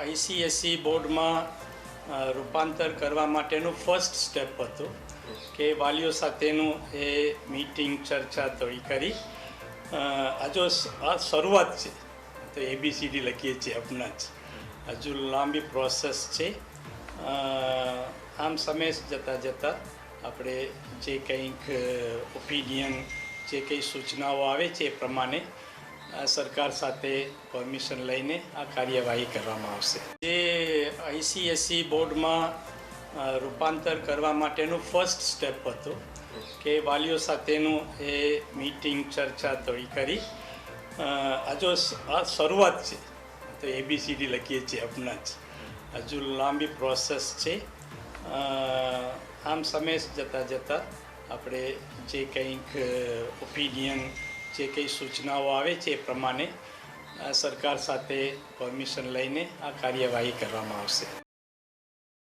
ICSE બોર્ડમાં રૂપાંતર કરવા માટેનું ફર્સ્ટ સ્ટેપ હતું કે વાલીઓ સાથેનું એ મીટિંગ ચર્ચા થોડી કરી. અ, આ શરૂઆત છે. તો એબીસીડી લખીએ છીએ હમણાં જ. હજુ લાંબી પ્રોસેસ છે. આમ સમય જતાં જતાં આપણે જે કંઈક ઓપિનિયન જે કંઈ સૂચનાઓ આવે છે એ પ્રમાણે સરકાર સાથે પરમિશન લઈને આ કાર્યવાહી કરવામાં આવશે. જે આઈસીએસસી બોર્ડમાં રૂપાંતર કરવા માટેનું ફર્સ્ટ સ્ટેપ હતું કે વાલીઓ સાથેનું એ મીટિંગ ચર્ચા થોડી કરી અ, આ શરૂઆત છે તો એબીસીડી લખીએ છીએ હમણાં જ. હજુ લાંબી પ્રોસેસ છે. આમ સમય જતાં જતાં આપણે જે કંઈક ઓપિનિયન જે કંઈ સૂચનાઓ આવે છે એ પ્રમાણે સરકાર સાથે પરમિશન લઈને આ કાર્યવાહી કરવામાં આવશે.